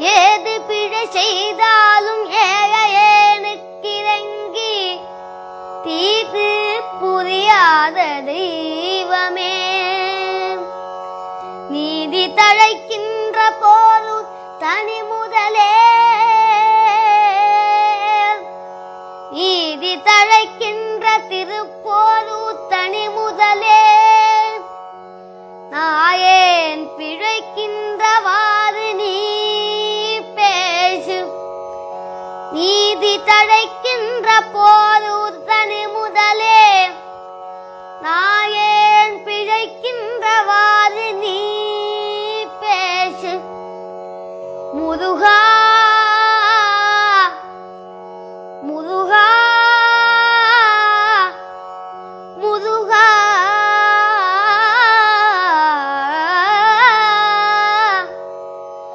ஏது பிழை செய்தாலும் ஏழையேனுக்கிறங்கி தீது புரியாத தெய்வமே. நீதி தழைக்கின்ற போது தனி முதலே. நீதி தழைக்கின்ற திருப்போரு தனி முதலே. நீதி தழைக்கின்ற போது தனி முதலே. நாயேன் பிழைக்கின்றவாறு நீ பேசு. முருகா